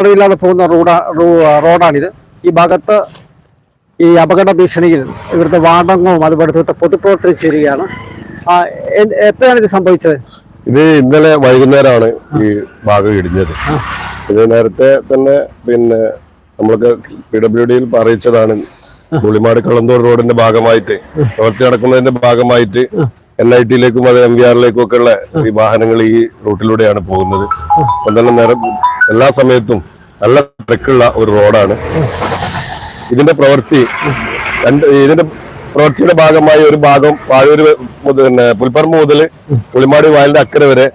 അറിവില്ലാതെ പോകുന്ന റോഡാ റോഡാണിത്. ഈ ഭാഗത്ത് ഈ അപകട ഭീഷണിയിൽ ഇവിടുത്തെ വാടകവും അതുപോലെ ഇവിടുത്തെ പൊതുപ്രവർത്തനം ചെയ്യുകയാണ് എപ്പോഴാണ് ഇത് സംഭവിച്ചത്? ഇത് ഇന്നലെ വൈകുന്നേരമാണ് ഈ ഭാഗം ഇടിഞ്ഞത്. ഇത് നേരത്തെ തന്നെ പിന്നെ നമ്മൾക്ക് പി ഡബ്ല്യു ഡിയിൽ അറിയിച്ചതാണ്. പുളിമാട് കള്ളന്തോട് റോഡിന്റെ ഭാഗമായിട്ട് പ്രവർത്തി നടക്കുന്നതിന്റെ ഭാഗമായിട്ട് എൻ ഐ ടിയിലേക്കും അത് എം വി ആറിലേക്കും ഒക്കെ ഉള്ള ഈ വാഹനങ്ങൾ ഈ റൂട്ടിലൂടെയാണ് പോകുന്നത്. അപ്പം തന്നെ നേരം എല്ലാ സമയത്തും നല്ല തിരക്കുള്ള ഒരു റോഡാണ്. ഇതിന്റെ പ്രവൃത്തി രണ്ട് ഇതിന്റെ പ്രവൃത്തിയുടെ ഭാഗമായി ഒരു ഭാഗം മുതൽ പിന്നെ പുൽപ്പറമ്പ് മുതൽ പുളിമാടി വയലിന്റെ അക്കരെ വരെ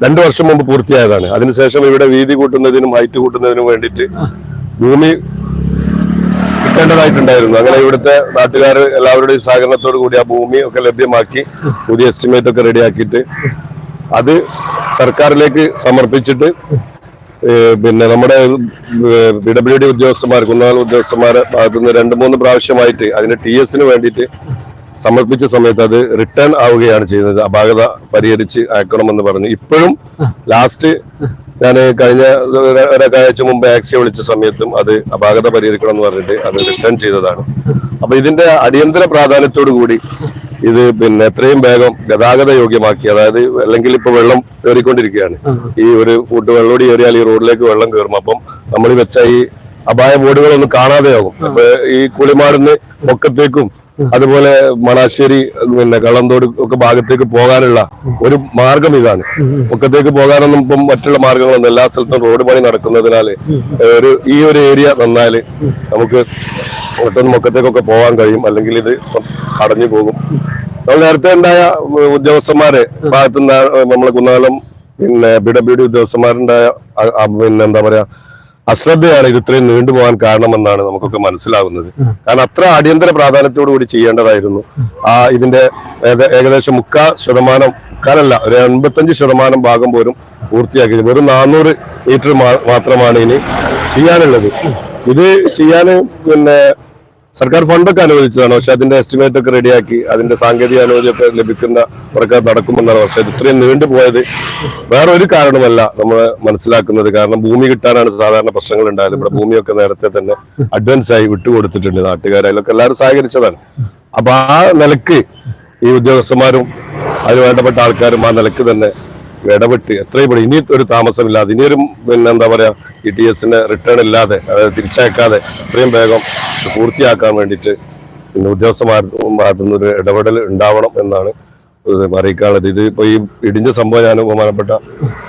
രണ്ടു വർഷം മുമ്പ് പൂർത്തിയായതാണ്. അതിനുശേഷം ഇവിടെ വീതി കൂട്ടുന്നതിനും ഹൈറ്റ് കൂട്ടുന്നതിനും വേണ്ടിയിട്ട് ഭൂമി കിട്ടേണ്ടതായിട്ടുണ്ടായിരുന്നു. അങ്ങനെ ഇവിടുത്തെ നാട്ടുകാർ എല്ലാവരുടെയും സഹകരണത്തോടു കൂടി ആ ഭൂമി ഒക്കെ ലഭ്യമാക്കി പുതിയ എസ്റ്റിമേറ്റ് ഒക്കെ റെഡിയാക്കിയിട്ട് അത് സർക്കാരിലേക്ക് സമർപ്പിച്ചിട്ട് പിന്നെ നമ്മുടെ പി ഡബ്ല്യു ഡി ഉദ്യോഗസ്ഥന്മാർ കുന്നാൾ ഉദ്യോഗസ്ഥന്മാരെ ഭാഗത്തു നിന്ന് രണ്ട് മൂന്ന് പ്രാവശ്യമായിട്ട് അതിന്റെ ടി എസിന് വേണ്ടിയിട്ട് സമർപ്പിച്ച സമയത്ത് അത് റിട്ടേൺ ആവുകയാണ് ചെയ്യുന്നത് അപാകത പരിഹരിച്ച് അയക്കണമെന്ന് പറഞ്ഞു. ഇപ്പോഴും ലാസ്റ്റ് ഞാൻ കഴിഞ്ഞ ഒരു- ഒരാഴ്ച മുമ്പ് ആക്സിയെ വിളിച്ച സമയത്തും അത് അപാകത പരിഹരിക്കണം എന്ന് പറഞ്ഞിട്ട് അത് റിട്ടേൺ ചെയ്തതാണ്. അപ്പൊ ഇതിന്റെ അടിയന്തര പ്രാധാന്യത്തോടു കൂടി ഇത് പിന്നെ എത്രയും വേഗം ഗതാഗത യോഗ്യമാക്കി അതായത് അല്ലെങ്കിൽ ഇപ്പൊ വെള്ളം കയറിക്കൊണ്ടിരിക്കുകയാണ്. ഈ ഒരു ഫുട്ട് വെള്ളോടി കയറിയാൽ ഈ റോഡിലേക്ക് വെള്ളം കയറും. അപ്പം നമ്മൾ വെച്ച ഈ അപായ ബോർഡുകളൊന്നും കാണാതെയാകും. അപ്പൊ ഈ കുളിമാടുന്ന് പൊക്കത്തേക്കും അതുപോലെ മണാശ്ശേരി പിന്നെ കള്ളന്തോട് ഒക്കെ ഭാഗത്തേക്ക് പോകാനുള്ള ഒരു മാർഗം ഇതാണ്. പൊക്കത്തേക്ക് പോകാനൊന്നും ഇപ്പം മറ്റുള്ള മാർഗങ്ങളൊന്നും എല്ലാ സ്ഥലത്തും റോഡ് പണി നടക്കുന്നതിനാല് ഒരു ഈ ഒരു ഏരിയ നന്നാൽ നമുക്ക് ഒട്ടും മുക്കത്തേക്കൊക്കെ പോകാൻ കഴിയും. അല്ലെങ്കിൽ ഇത് അടഞ്ഞു പോകും. നമ്മൾ നേരത്തെ ഉണ്ടായ ഉദ്യോഗസ്ഥന്മാരെ ഭാഗത്തുനിന്ന് നമ്മളെ കുന്നാലം പിന്നെ ബി ഡബ്ല്യു ഡി ഉദ്യോഗസ്ഥന്മാരുണ്ടായ പിന്നെ എന്താ പറയാ അശ്രദ്ധയാണ് ഇത് ഇത്രയും നീണ്ടുപോകാൻ കാരണമെന്നാണ് നമുക്കൊക്കെ മനസ്സിലാകുന്നത്. കാരണം അത്ര അടിയന്തര പ്രാധാന്യത്തോടു കൂടി ചെയ്യേണ്ടതായിരുന്നു. ആ ഇതിന്റെ ഏകദേശം മുക്കാൽ ശതമാനം മുക്കാലല്ല ഒരു എൺപത്തഞ്ച് ശതമാനം ഭാഗം പോലും പൂർത്തിയാക്കി വെറും നാനൂറ് മീറ്റർ മാത്രമാണ് ഇനി ചെയ്യാനുള്ളത്. ഇത് ചെയ്യാൻ പിന്നെ സർക്കാർ ഫണ്ടൊക്കെ അനുവദിച്ചതാണ്. പക്ഷെ അതിന്റെ എസ്റ്റിമേറ്റ് ഒക്കെ റെഡിയാക്കി അതിന്റെ സാങ്കേതിക അനുമതിയൊക്കെ ലഭിക്കുന്ന ഒക്കെ നടക്കുമെന്നാണ്. പക്ഷെ ഇത് ഇത്രയും നീണ്ടുപോയത് വേറെ ഒരു കാരണമല്ല നമ്മൾ മനസ്സിലാക്കുന്നത്. കാരണം ഭൂമി കിട്ടാനാണ് സാധാരണ പ്രശ്നങ്ങൾ ഉണ്ടായത്. ഇവിടെ ഭൂമിയൊക്കെ നേരത്തെ തന്നെ അഡ്വാൻസ് ആയി വിട്ടുകൊടുത്തിട്ടുണ്ട് നാട്ടുകാരായാലൊക്കെ എല്ലാവരും സഹകരിച്ചതാണ്. അപ്പൊ ആ നിലയ്ക്ക് ഈ ഉദ്യോഗസ്ഥന്മാരും അതിന് വേണ്ടപ്പെട്ട ആൾക്കാരും ആ നിലയ്ക്ക് തന്നെ ഇടപെട്ട് എത്രയും പെട്ടെന്ന്. ഇനി ഒരു താമസമില്ലാതെ ഇനിയൊരു പിന്നെ എന്താ പറയാ ഇ ടി എസിന്റെ റിട്ടേൺ ഇല്ലാതെ അതായത് തിരിച്ചയക്കാതെ എത്രയും വേഗം പൂർത്തിയാക്കാൻ വേണ്ടിയിട്ട് പിന്നെ ഭാഗത്തുനിന്ന് ഒരു ഇടപെടൽ ഉണ്ടാവണം എന്നാണ് അറിയിക്കാനുള്ളത്. ഇത് ഇപ്പൊ ഈ ഇടിഞ്ഞ സംഭവം ഞാൻ ബഹുമാനപ്പെട്ട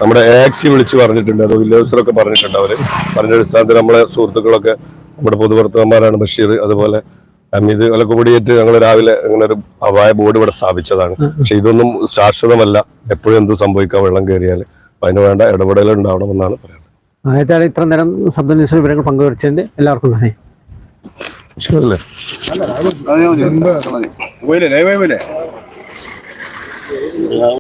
നമ്മുടെ ആക്സി വിളിച്ച് പറഞ്ഞിട്ടുണ്ട്. അത് ഉദ്യോഗസ്ഥരൊക്കെ പറഞ്ഞിട്ടുണ്ട് അവർ. പറഞ്ഞ അടിസ്ഥാനത്തിൽ നമ്മളെ സുഹൃത്തുക്കളൊക്കെ നമ്മുടെ പൊതുപ്രവർത്തകന്മാരാണ് ബഷീർ. അതുപോലെ അമീത് വിലക്ക് പൊടിയേറ്റ് ഞങ്ങൾ രാവിലെ അങ്ങനെ ഒരു അപായ ബോർഡ് ഇവിടെ സ്ഥാപിച്ചതാണ്. പക്ഷെ ഇതൊന്നും ശാശ്വതമല്ല. എപ്പോഴും എന്ത് സംഭവിക്കാം വെള്ളം കയറിയാൽ അപ്പൊ അതിന് വേണ്ട ഇടപെടൽ ഉണ്ടാവണമെന്നാണ് പറയുന്നത് ഇത്ര നേരം ശബ്ദ ന്യൂസിൽ വിവരങ്ങൾ പങ്കുവച്ചതിന്റെ എല്ലാവർക്കും നന്ദി. ശരിയല്ലേ